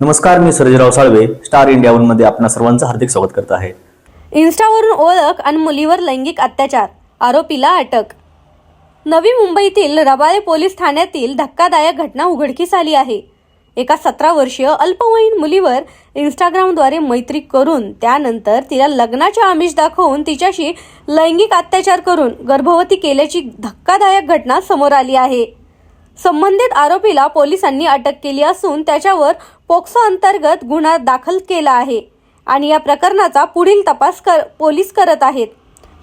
नमस्कार मी Sarjerao Salve star India वनमध्ये आपणा सर्वांचं हार्दिक स्वागत करत आहे. इन्स्टावरून ओळख आणि मुलीवर लैंगिक अत्याचार आरोपीला अटक. नवी मुंबईतील रबाळे पोलीस ठाण्यातील धक्कादायक घटना उघडकीस आली आहे. एका सतरा वर्षीय अल्पवयीन मुलीवर इंस्टाग्रामद्वारे मैत्री करून त्यानंतर तिला लग्नाचे आमिष दाखवून तिच्याशी लैंगिक अत्याचार करून गर्भवती केल्याची धक्कादायक घटना समोर आली आहे. संबंधित आरोपीला पोलिसांनी अटक केली असून त्याच्यावर पोक्सो अंतर्गत गुन्हा दाखल केला आहे आणि या प्रकरणाचा पुढील तपास कर पोलीस करत आहेत.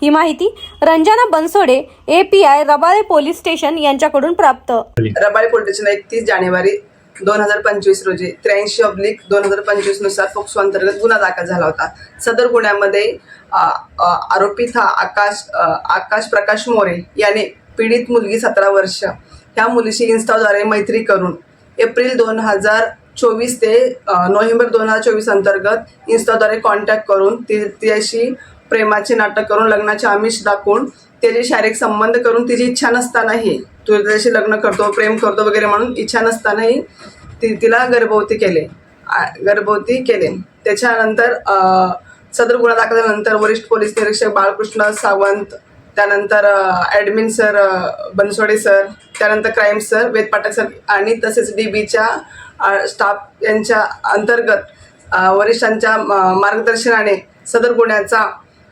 ही माहिती Ranjana Bansode A P I Rabale police station यांच्याकडून प्राप्त. रबाळे पोलीस स्टेशन एकतीस जानेवारी दोन हजार पंचवीस रोजी त्र्याऐंशी ऑब्लिक दोन हजार पंचवीसनुसार फोक्सो अंतर्गत गुन्हा दाखल झाला होता. सदर गुन्ह्यामध्ये आरोपी था आकाश आकाश प्रकाश मोरे याने पीडित मुलगी सतरा वर्ष ह्या मुलीशी इन्स्टाद्वारे मैत्री करून एप्रिल दोन हजार चोवीस ते नोव्हेंबर दोन हजार चोवीस अंतर्गत इन्स्टाद्वारे कॉन्टॅक्ट करून ती तिच्याशी प्रेमाचे नाटक करून लग्नाचे आमिष दाखवून त्याचे शारीरिक संबंध करून तिची इच्छा नसतानाही तू त्याच्याशी लग्न करतो प्रेम करतो वगैरे म्हणून इच्छा नसतानाही ती तिला गर्भवती केले. आ- गर्भवती केले. त्याच्यानंतर सदर गुन्हा दाखल झाल्यानंतर वरिष्ठ पोलीस निरीक्षक बाळकृष्ण सावंत त्यानंतर ॲडमिन सर बनसोडे सर त्यानंतर crime sir Ved Pathak sir आणि तसेच डी बीच्या स्टाफ यांच्या अंतर्गत वरिष्ठांच्या मार्गदर्शनाने सदर गुन्ह्याचा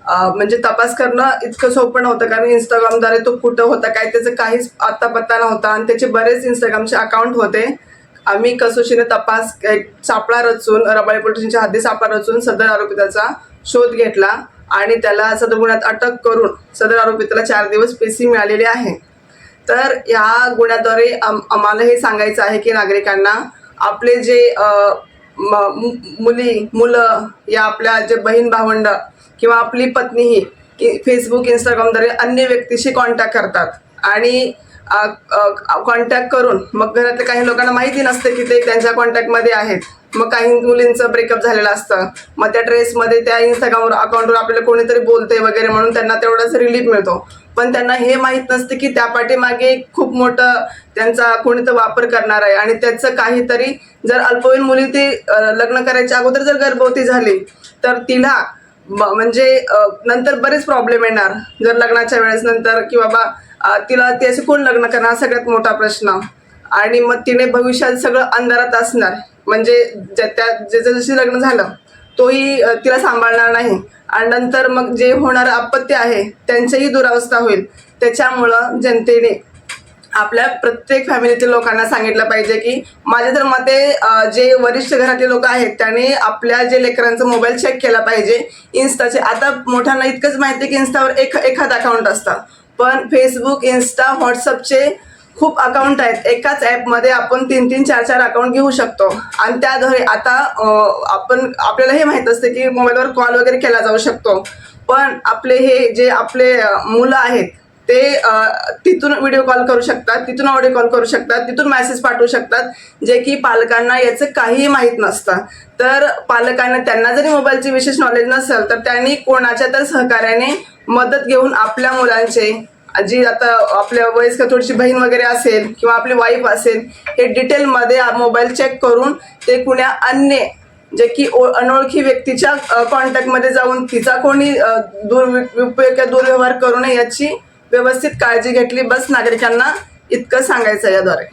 म्हणजे तपास करणं इतकं सोपं नव्हतं. कारण इंस्टाग्रामद्वारे तो कुठं होता काय त्याचं काहीच आत्ता पत्ता नव्हता आणि त्याचे बरेच इंस्टाग्रामचे अकाउंट होते. आम्ही कसोशीने तपास सापळा रचून रबाळे पोलिसांच्या हद्दी सापळा रचून सदर आरोपिताचा शोध घेतला. आणि त्याला सदर गुन्ह्यात अटक करून सदर आरोपिताला चार दिवस पेशी मिळालेली आहे. तर या गुन्ह्याद्वारे आम आम्हाला हे सांगायचं आहे की नागरिकांना आपले जे म- मुली मुलं या आपल्या जे बहीण भावंड किंवा आपली पत्नीही की फेसबुक इंस्टाग्रामद्वारे अन्य व्यक्तीशी कॉन्टॅक्ट करतात. आणि कॉन्टॅक्ट करून. मग घरातल्या काही लोकांना माहिती नसते की ते त्यांच्या कॉन्टॅक्टमध्ये आहेत. मग काही मुलींचं ब्रेकअप झालेलं असतं. मग त्या ड्रेसमध्ये त्या इंस्टाग्रामवर अकाउंटवर आपल्याला कोणीतरी बोलते वगैरे म्हणून त्यांना तेवढाच रिलीफ मिळतो. पण त्यांना हे माहीत नसते की त्या पाठीमागे खूप मोठं त्यांचा कोणी तर वापर करणार आहे. आणि त्याचं काहीतरी जर अल्पवयीन मुली ती लग्न करायच्या अगोदर जर गर्भवती झाली तर तिला म्हणजे नंतर बरेच प्रॉब्लेम येणार. जर लग्नाच्या वेळेस नंतर की बाबा तिला त्याचे कोण लग्न करणार? हा सगळ्यात मोठा प्रश्न. आणि मग तिने भविष्यात सगळं अंधारात असणार. म्हणजे ज्या त्या ज्याचं जशी लग्न झालं तोही तिला सांभाळणार नाही. आणि नंतर मग जे होणार अपत्य आहे त्यांचीही दुरावस्था होईल. त्याच्यामुळं जनतेने आपल्या प्रत्येक फॅमिलीतील लोकांना सांगितलं पाहिजे की माझ्या तर मते जे वरिष्ठ घरातले लोक आहेत त्याने आपल्या जे लेकरांचा मोबाईल चेक केला पाहिजे. इन्स्टाचे आता मोठ्यांना इतकंच माहिती आहे की इन्स्टावर एक एखाद अकाउंट असतं. पण फेसबुक इन्स्टा व्हॉट्सअपचे खूप अकाउंट आहेत. एकाच ॲपमध्ये आपण तीन तीन चार चार अकाउंट घेऊ शकतो. आणि त्याद्वारे आता आपण आपल्याला हे माहीत असते की मोबाईलवर कॉल वगैरे केला जाऊ शकतो. पण आपले हे जे आपले मुलं आहेत ते तिथून व्हिडिओ कॉल करू शकतात तिथून ऑडिओ कॉल करू शकतात तिथून मेसेज पाठवू शकतात जे की पालकांना याचं काहीही माहीत नसतं. तर पालकांना त्यांना जरी मोबाईलची विशेष नॉलेज नसेल तर त्यांनी कोणाच्या तर सहकार्याने मदत घेऊन आपल्या मुलांचे जी आता आपल्या वयस्कर थोडीशी बहीण वगैरे असेल किंवा आपली वाईफ असेल हे डिटेलमध्ये मोबाईल चेक करून ते कुण्या अन्य जे की ओ- अनोळखी व्यक्तीच्या कॉन्टॅक्टमध्ये जाऊन तिचा कोणी अ, किंवा दुर्व्यवहार करू नये याची व्यवस्थित काळजी घेतली. बस नागरिकांना इतकं सांगायचं याद्वारे.